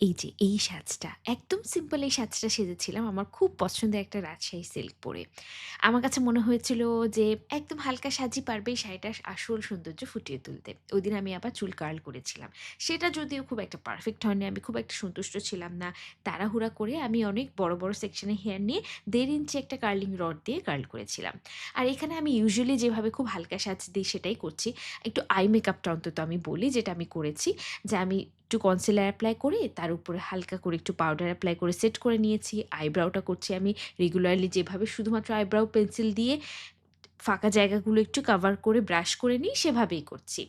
এই যে এই সাজটা একদম সিম্পল এই সাজটা সেজেছিলাম আমার খুব পছন্দের একটা রাজশাহী সিল্ক পরে। আমার কাছে মনে হয়েছিল যে একদম হালকা সাজই পারবে এই শাড়িটার আসল সৌন্দর্য ফুটিয়ে তুলতে। ওই দিন আমি আবার চুল কার্ল করেছিলাম। সেটা যদিও খুব একটা পারফেক্ট হয়নি। আমি খুব একটা সন্তুষ্ট ছিলাম না। তাড়াহুড়া করে আমি অনেক বড়, বড় সেকশনে হেয়ার নিয়ে দেড় ইঞ্চি একটা কার্লিং রড দিয়ে কার্ল করেছিলাম। আর এখানে আমি ইউজুয়ালি যেভাবে খুব হালকা সাজ দিই সেটাই করছি। একটু আই মেকআপটা অন্তত আমি বলি যেটা আমি করেছি। যে আমি একটু কনসিলার অ্যাপ্লাই করে, তার উপরে হালকা করে একটু পাউডার অ্যাপ্লাই করে সেট করে নিয়েছি। আইব্রাউটা করছি আমি রেগুলারলি যেভাবে শুধুমাত্র আইব্রাউ পেন্সিল দিয়ে ফাঁকা জায়গাগুলো একটু কাভার করে ব্রাশ করে নিই, সেভাবেই করছি।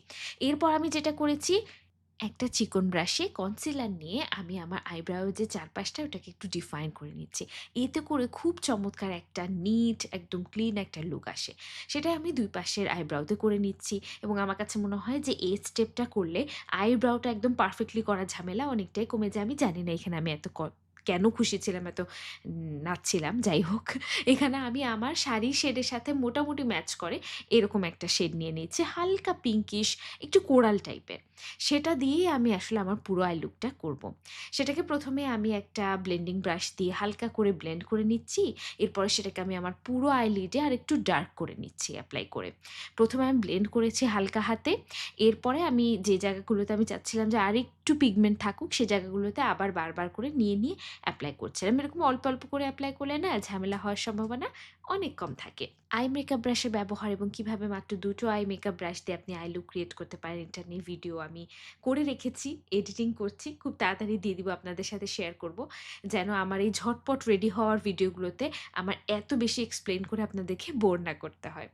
এরপর আমি যেটা করেছি একটা চিকন ব্রাশে কনসিলার নিয়ে আমি আমার আইব্রাউ যে চারপাশটা, ওটাকে একটু ডিফাইন করে নিচ্ছি। এতে করে খুব চমৎকার একটা নিট একদম ক্লিন একটা লুক আসে। সেটা আমি দুই পাশের আইব্রাউতে করে নিচ্ছি এবং আমার কাছে মনে হয় যে এই স্টেপটা করলে আইব্রাউটা একদম পারফেক্টলি করা ঝামেলা অনেকটাই কমে যায়। আমি জানি না এখানে আমি এত কেন খুশি ছিলাম এত নাচছিলাম। যাই হোক এখানে আমি আমার শাড়ির শেডের সাথে মোটামুটি ম্যাচ করে এরকম একটা শেড নিয়ে নিয়েছি। হালকা পিঙ্কিশ একটু কোরাল টাইপের। সেটা দিয়েই আমি আসলে আমার পুরো আই লুকটা করব। সেটাকে প্রথমে আমি একটা ব্লেন্ডিং ব্রাশ দিয়ে হালকা করে ব্লেন্ড করে নিচ্ছি। এরপরে সেটাকে আমি আমার পুরো আই আইলিডে আরেকটু ডার্ক করে নিচ্ছি অ্যাপ্লাই করে। প্রথমে আমি ব্লেন্ড করেছি হালকা হাতে। এরপরে আমি যে জায়গাগুলোতে আমি চাচ্ছিলাম যে আরেকটু পিগমেন্ট থাকুক সে জায়গাগুলোতে আবার বারবার করে নিয়ে, নিয়ে এপ্লাই করছিলাম। এরকম অল্প, অল্প করে অ্যাপ্লাই করলে না ঝামেলা হওয়ার সম্ভাবনা অনেক কম থাকে। আই মেকআপ ব্রাশের ব্যবহার এবং কীভাবে মাত্র দুটো আই মেকআপ ব্রাশ দিয়ে আপনি আই লুক ক্রিয়েট করতে পারেন এটা নিয়ে ভিডিও আমি করে রেখেছি। এডিটিং করছি। খুব তাড়াতাড়ি দিয়ে দিব আপনাদের সাথে শেয়ার করব। যেন আমার এই ঝটপট রেডি হওয়ার ভিডিওগুলোতে আমার এত বেশি এক্সপ্লেন করে আপনাদেরকে বোর না করতে হয়।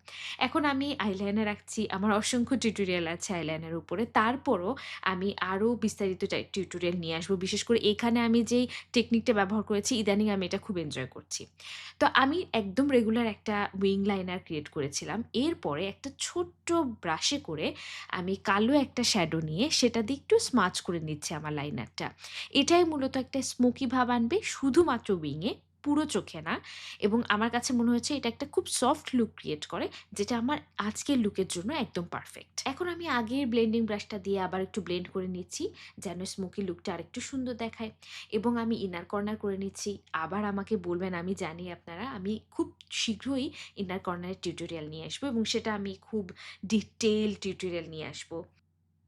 এখন আমি আইলাইনার রাখছি আমার অসংখ্য টিউটোরিয়াল আছে আইলাইনার উপরে। তারপরও আমি আরও বিস্তারিত টিউটোরিয়াল নিয়ে আসব। বিশেষ করে এখানে আমি যেই টেকনিকটা ব্যবহার করেছি ইদানিং আমি এটা খুব এনজয় করছি। তো আমি একদম রেগুলার একটা উইং লাইনার ক্রিয়েট করেছিলাম। এরপরে একটা ছোট্ট ব্রাশে করে আমি কালো একটা শ্যাডো নিয়ে সেটা দিয়ে একটু স্মাচ করে নিচ্ছে আমার লাইনারটা। এটাই মূলত একটা স্মোকি ভাব আনবে শুধুমাত্র উইং এ, পুরো চোখে না এবং আমার কাছে মনে হয়েছে এটা একটা খুব সফট লুক ক্রিয়েট করে, যেটা আমার আজকের লুকের জন্য একদম পারফেক্ট। এখন আমি আগের ব্লেন্ডিং ব্রাশটা দিয়ে আবার একটু ব্লেন্ড করে নিচ্ছি, যেন স্মোকি লুকটা আরেকটু সুন্দর দেখায় এবং আমি ইনার কর্নার করে নিচ্ছি। আবার আমাকে বলবেন, আমি জানি আপনারা, আমি খুব শীঘ্রই ইনার কর্নারের টিউটোরিয়াল নিয়ে আসব এবং সেটা আমি খুব ডিটেল টিউটোরিয়াল নিয়ে আসব।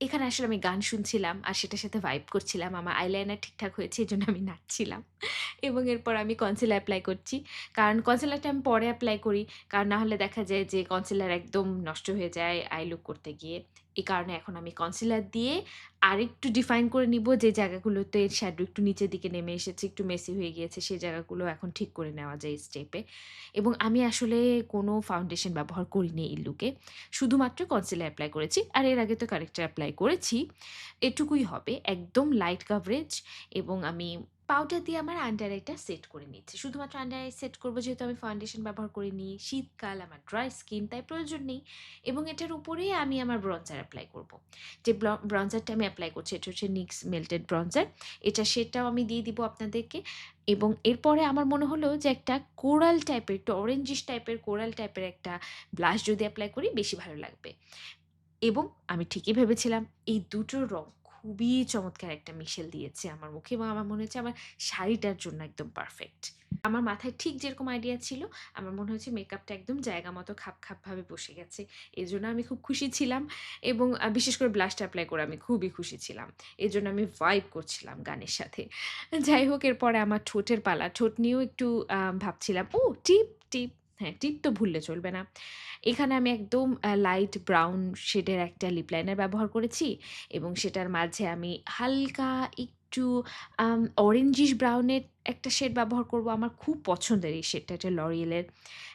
এখানে আসলে আমি গান শুনছিলাম আর সেটার সাথে ভাইব করছিলাম। আমার আইলাইনার ঠিকঠাক হয়েছে, এই জন্য আমি নাচছিলাম এবং এরপর আমি কনসিলার অ্যাপ্লাই করছি। কারণ কনসিলারটা আমি পরে অ্যাপ্লাই করি। কারণ না হলে দেখা যায় যে কনসিলার একদম নষ্ট হয়ে যায় আই লুক করতে গিয়ে। এই কারণে এখন আমি কনসিলার দিয়ে আরেকটু ডিফাইন করে নিব যে জায়গাগুলোতে শ্যাডো একটু নিচের দিকে নেমে এসেছে, একটু মেসি হয়ে গিয়েছে সেই জায়গাগুলো এখন ঠিক করে নেওয়া যায় স্টেপে। এবং আমি আসলে কোনো ফাউন্ডেশন ব্যবহার করিনি এই লুকে। শুধুমাত্র কনসিলার অ্যাপ্লাই করেছি। আর এর আগে তো কারেক্টর অ্যাপ্লাই করেছি। এটুকুই হবে। একদম লাইট কাভারেজ এবং আমি পাউডার দিয়ে আমার আন্ডার আইটা সেট করে নিচ্ছি। শুধুমাত্র আন্ডার আই সেট করব যেহেতু আমি ফাউন্ডেশন ব্যবহার করিনি। শীতকাল, আমার ড্রাই স্কিন তাই প্রয়োজন নেই এবং এটার উপরেই আমি আমার ব্রঞ্জার অ্যাপ্লাই করব। যে ব্রঞ্জারটা আমি অ্যাপ্লাই করছি, এটা হচ্ছে নিক্স মেল্টেড ব্রঞ্জার। এটা শেডটাও আমি দিয়ে দিব আপনাদেরকে এবং এরপরে আমার মনে হলো যে একটা কোরাল টাইপের একটু অরেঞ্জিশ টাইপের কোরাল টাইপের একটা ব্লাশ যদি অ্যাপ্লাই করি, বেশি ভালো লাগবে। এবং আমি ঠিকই ভেবেছিলাম, এই দুটো রং খুবই চমৎকার একটা মিশেল দিয়েছে আমার মুখে এবং আমার মনে হচ্ছে আমার শাড়িটার জন্য একদম পারফেক্ট। আমার মাথায় ঠিক যেরকম আইডিয়া ছিল আমার মনে হচ্ছে মেকআপটা একদম জায়গা মতো খাপ, খাপভাবে বসে গেছে। এর জন্য আমি খুব খুশি ছিলাম এবং বিশেষ করে ব্লাশটা অ্যাপ্লাই করে আমি খুবই খুশি ছিলাম। এর জন্য আমি ভাইব করছিলাম গানের সাথে। যাই হোক এরপরে আমার ঠোঁটের পালা। ঠোঁট নিয়েও একটু ভাবছিলাম ও টিপ, টিপ হ্যাঁ, টিপ তো ভুললে চলবে না। এখানে আমি একদম লাইট ব্রাউন শেডের একটা লিপ লাইনার ব্যবহার করেছি এবং সেটার মাঝে আমি হালকা একটু আম অরেঞ্জিশ ব্রাউনের একটা শেড ব্যবহার করব। আমার খুব পছন্দের এই শেডটা। এটা লরিয়েলের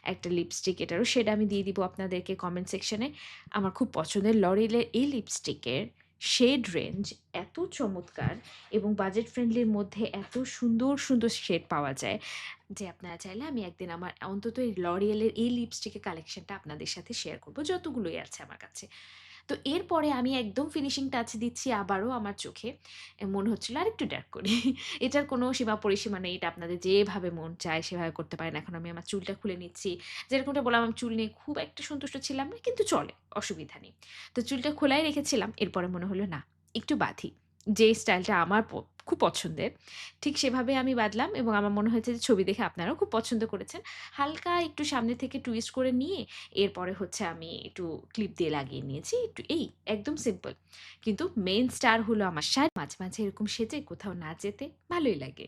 একটা লিপস্টিক। এটারও শেড আমি দিয়ে দিব আপনাদেরকে কমেন্ট সেকশনে। আমার খুব পছন্দের লরিয়েলের এই লিপস্টিকের শেড রেঞ্জ এত চমৎকার এবং বাজেট ফ্রেন্ডলির মধ্যে এত সুন্দর, সুন্দর শেড পাওয়া যায় যে আপনারা চাইলে আমি একদিন আমার অন্তত এই লরিয়েলের এই লিপস্টিকের কালেকশনটা আপনাদের সাথে শেয়ার করব যতগুলোই আছে আমার কাছে। তো এরপরে আমি একদম ফিনিশিং টাচ দিচ্ছি আবারও আমার চোখে। মনে হচ্ছিল আরেকটু ডার্ক করি। এটার কোনো সীমা পরিসীমা নেই। এটা আপনাদের যেভাবে মন চায় সেভাবে করতে পারেন। এখন আমি আমার চুলটা খুলে নিচ্ছি। যেরকমটা বললাম আমি চুল নিয়ে খুব একটা সন্তুষ্ট ছিলাম না কিন্তু চলে, অসুবিধা নেই। তো চুলটা খোলাই রেখেছিলাম। এরপরে মনে হলো না, একটু বাঁধি। যে স্টাইলটা আমার খুব পছন্দের। ঠিক সেভাবে আমি বাঁধলাম এবং আমার মনে হয়েছে যে ছবি দেখে আপনারাও খুব পছন্দ করেছেন। হালকা একটু সামনে থেকে টুইস্ট করে নিয়ে এরপরে হচ্ছে আমি একটু ক্লিপ দিয়ে লাগিয়ে নিয়েছি। একটু এই একদম সিম্পল। কিন্তু মেন স্টার হলো আমার শাড়ি। মাঝে, মাঝে এরকম সেজে কোথাও না যেতে ভালোই লাগে।